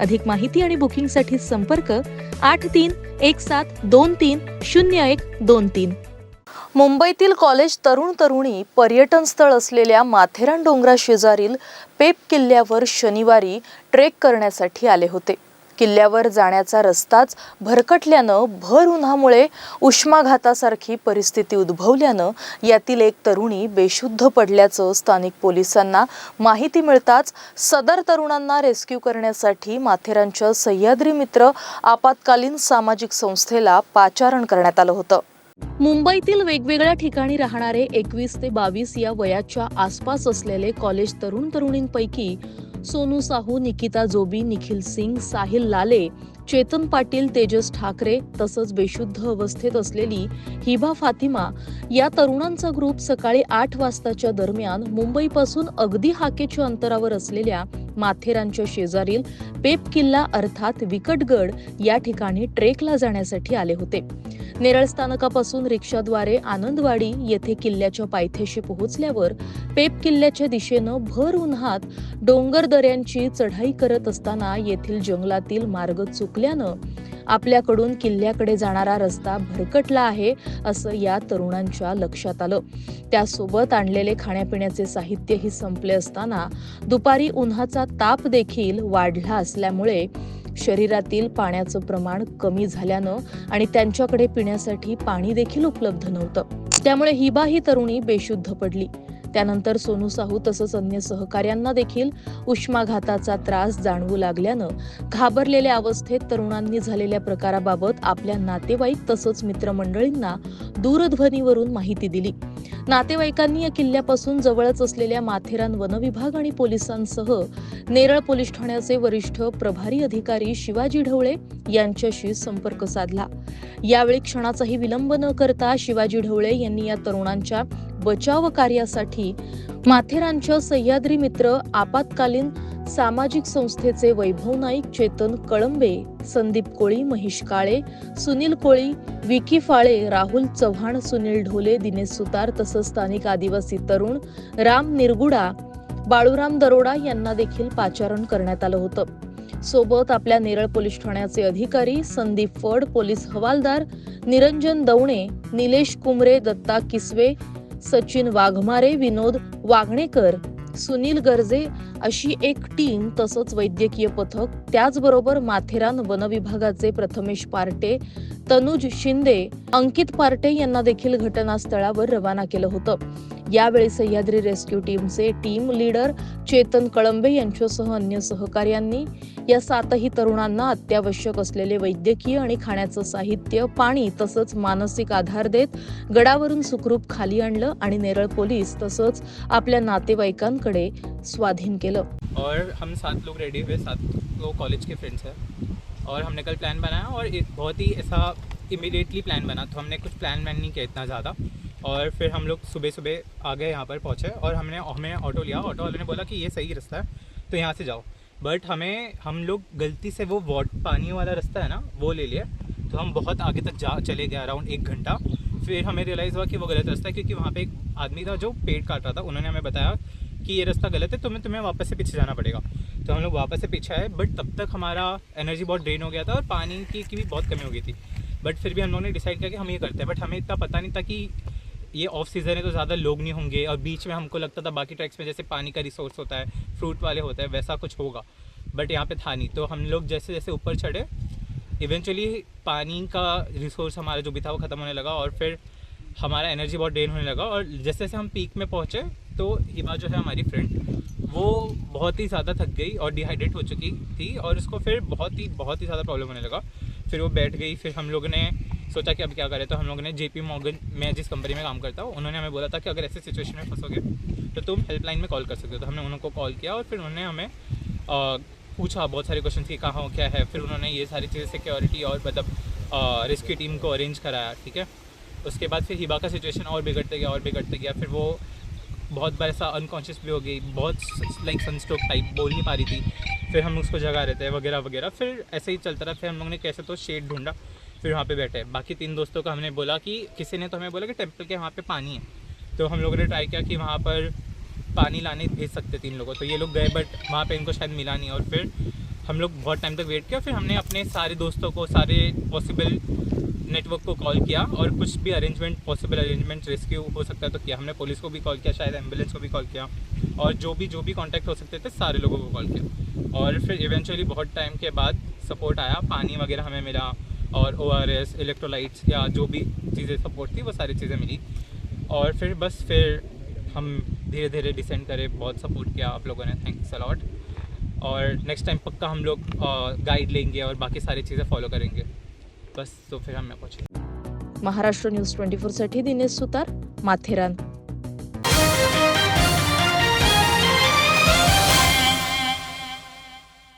अधिक माहिती आणि बुकिंगसाठी संपर्क आठ तीन एक सात दोन तीन शून्य एक दोन तीन. मुंबईतील कॉलेज तरुण तरुणी पर्यटन स्थळ असलेल्या माथेरान डोंगरा शेजारील पेप किल्ल्यावर शनिवारी ट्रेक करण्यासाठी आले होते. किल्ल्यावर जाण्याचा रस्ताच भरकटल्यानं भर उन्हामुळे उष्माघातासारखी परिस्थिती उद्भवल्यानं यातील एक तरुणी बेशुद्ध पडल्याचं स्थानिक पोलिसांना माहिती मिळताच सदर तरुणांना रेस्क्यू करण्यासाठी माथेरानच्या सह्याद्री मित्र आपत्कालीन सामाजिक संस्थेला पाचारण करण्यात आलं होतं. मुंबईतील वेगवेगळ्या ठिकाणी राहणारे एकवीस ते बावीस या वयाच्या आसपास असलेले कॉलेज तरुण तरुणींपैकी सोनू साहू निकिता जोबी निखिल सिंग साहिल लाले चेतन पाटील तेजस ठाकरे तसंच बेशुद्ध अवस्थेत असलेली हिबा फातिमा या तरुणांचा ग्रुप सकाळी आठ वाजताच्या दरम्यान मुंबईपासून अगदी हाकेच्या अंतरावर असलेल्या माथेरानच्या शेजारील पेप किल्ला अर्थात विकटगड या ठिकाणी ट्रेकला जाण्यासाठी आले होते. नेरळ स्थानकापासून रिक्षाद्वारे आनंदवाडी येथे किल्ल्याच्या पायथ्याशी पोहोचल्यावर पेप किल्ल्याच्या दिशेनं भर उन्हात डोंगर दऱ्यांची चढाई करत असताना येथील जंगलातील मार्ग चुकल्यानं आपल्याकडून किल्ल्याकडे जाणारा रस्ता भरकटला आहे असं या तरुणांच्या लक्षात आलं. त्यासोबत आणलेले खाण्यापिण्याचे साहित्यही संपले असताना दुपारी उन्हाचा ताप देखील वाढला असल्यामुळे शरीरातील पाण्याचं प्रमाण कमी झाल्यानं आणि त्यांच्याकडे पिण्यासाठी पाणी देखील उपलब्ध नव्हतं. त्यामुळे हिबा ही तरुणी बेशुद्ध पडली. त्यानंतर सोनू साहू तसंच अन्य सहकार्यांना देखील उष्माघाताचा त्रास जाणवू लागल्यानं घाबरलेल्या अवस्थेत तरुणांनी झालेल्या प्रकाराबाबत आपल्या नातेवाईक तसंच मित्रमंडळींना दूरध्वनीवरून माहिती दिली. नातेवाईकांनी या किल्ल्यापासून जवळच असलेल्या माथेरान वनविभाग आणि पोलिसांसह नेरळ पोलीस ठाण्याचे वरिष्ठ प्रभारी अधिकारी शिवाजी ढवळे यांच्याशी संपर्क साधला. यावेळी क्षणाचाही विलंब न करता शिवाजी ढवळे यांनी या तरुणांच्या बचाव कार्यासाठी माथेरानच्या सह्याद्री मित्र आपत्कालीन सामाजिक संस्थेचे वैभव नाईक चेतन कळंबे संदीप कोळी महेश काळे सुनील कोळी विकी फाळे राहुल चव्हाण सुनील ढोले दिनेश सुतार तसंच स्थानिक आदिवासी तरुण राम निरगुडा बाळूराम दरोडा यांना देखील पाचारण करण्यात आलं होतं. सोबत आपल्या नेरळ पोलीस ठाण्याचे अधिकारी संदीप फड पोलीस हवालदार निरंजन दवणे निलेश कुमरे दत्ता किसवे सचिन वाघमारे विनोद वाघणेकर सुनील गर्जे अशी एक टीम तसंच वैद्यकीय पथक. त्याचबरोबर माथेरान वनविभागाचे प्रथमेश पार्टे तनुज शिंदे अंकित पार्टे यांना देखील घटनास्थळावर रवाना केलं होतं. यावेळी सह्याद्री रेस्क्यू टीमचे टीम लीडर चेतन कळंबे यांच्यासह अन्य सहकार्यांनी या सातही तरुणांना अत्यावश्यक असलेले वैद्यकीय आणि खाण्याचं साहित्य पाणी तसंच मानसिक आधार देत गडावरून सुखरूप खाली आणलं आणि नेरळ पोलीस तसंच आपल्या नातेवाईकांकडे स्वाधीन केलं. और हम सात लोग रेडी हुए सात लोग कॉलेज के फ्रेंड्स हैं। और हमने कल प्लान बनाया और एक बहुत ही ऐसा इमीडिएटली प्लान बना तो हमने कुछ प्लान वैन नहीं किया इतना ज़्यादा। और फिर हम लोग सुबह सुबह आ गए यहाँ पर पहुँचे और हमने, हमें ऑटो लिया। ऑटो वाले ने बोला कि ये सही रास्ता है तो यहाँ से जाओ। बट हमें, हम लोग गलती से वो वाट पानी वाला रास्ता है ना, वो ले लिया तो हम बहुत आगे तक जा, चले गए अराउंड एक घंटा। फिर हमें रियलाइज़ हुआ कि वो गलत रास्ता है, क्योंकि वहाँ पे एक आदमी था जो पेड़ काट रहा था। उन्होंने हमें बताया कि ये रास्ता गलत है, तुम्हें तुम्हें वापस से पीछे जाना पड़ेगा। तो हम लोग वापस से पीछे आए बट तब तक हमारा एनर्जी बहुत ड्रेन हो गया था और पानी की, की भी बहुत कमी हो गई थी। बट फिर भी हम लोगों ने डिसाइड किया कि हम ये करते हैं। बट हमें इतना पता नहीं था कि ये ऑफ़ सीज़न है तो ज़्यादा लोग नहीं होंगे और बीच में हमको लगता था बाकी ट्रैक्स में जैसे पानी का रिसोर्स होता है फ्रूट वाले होते हैं वैसा कुछ होगा। बट यहाँ पे था नहीं। तो हम लोग जैसे जैसे ऊपर चढ़े इवेंचुअली पानी का रिसोर्स हमारा जो भी था वो ख़त्म होने लगा और फिर हमारा एनर्जी बहुत ड्रेन होने लगा। और जैसे जैसे हम पीक में पहुँचे तो हिबा जो है हमारी फ्रेंड वो बहुत ही ज़्यादा थक गई और डिहाइड्रेट हो चुकी थी और उसको फिर बहुत ही बहुत ही ज़्यादा प्रॉब्लम होने लगा। फिर वो बैठ गई, फिर हम लोगों ने सोचा कि अब क्या करें तो हम लोगों ने जे पी मॉर्गन मैं जिस कंपनी में काम करता हूँ, उन्होंने हमें बोला था कि अगर ऐसे सिचुएशन में फंसोगे तो तुम हेल्पलाइन में कॉल कर सकते हो। तो हमने उनको कॉल किया और फिर उन्होंने हमें पूछा बहुत सारे क्वेश्चन कि कहाँ क्या है। फिर उन्होंने ये सारी चीज़ें सिक्योरिटी और मतलब रेस्क्यू टीम को अरेंज कराया, ठीक है। उसके बाद फिर हिबा का सिचुएशन और बिगड़ते गया, और बिगड़ते गया। फिर वो बहुत बार ऐसा अनकॉन्शियस भी हो गई, बहुत लाइक सनस्ट्रोक टाइप बोल नहीं पा रही थी। फिर हम उसको जगा रहे थे वगैरह वगैरह। फिर ऐसे ही चलता रहा, फिर हम लोग ने कैसे तो शेड ढूंढा, फिर वहाँ पे बैठे। बाकी तीन दोस्तों को हमने बोला कि, किसी ने तो हमें बोला कि टेंपल के वहाँ पे पानी है। तो हम लोगों ने ट्राई किया कि वहाँ पर पानी लाने भेज सकते तीन लोगों। तो ये लोग गए बट वहाँ पे इनको शायद मिला नहीं। और फिर हम लोग बहुत टाइम तक वेट किया, फिर हमने अपने सारे दोस्तों को, सारे पॉसिबल नेटवर्क को कॉल किया और कुछ भी अरेंजमेंट पॉसिबल अरेंजमेंट रेस्क्यू हो सकता है तो किया हमने। पुलिस को भी कॉल किया, शायद एंबुलेंस को भी कॉल किया। और जो भी जो भी कांटेक्ट हो सकते थे, सारे लोगों को कॉल किया। और फिर इवेंचुअली बहुत टाइम के बाद सपोर्ट आया। पानी वगैरह हमें मिला और ओ आर एस इलेक्ट्रोलाइट्स या जो भी चीज़ें सपोर्ट थी, वो सारी चीज़ें मिली। और फिर बस फिर हम धीरे धीरे डिसेंड करे, बहुत सपोर्ट किया आप लोगों ने। थैंक्स अलॉट और नेक्स्ट टाइम पक्का हम लोग गाइड लेंगे और बाकी सारी चीज़ें फॉलो करेंगे। बस तो फिर हम मैं पहुँचे महाराष्ट्र न्यूज ट्वेंटी साठी दिनेश सुतार माथेरान.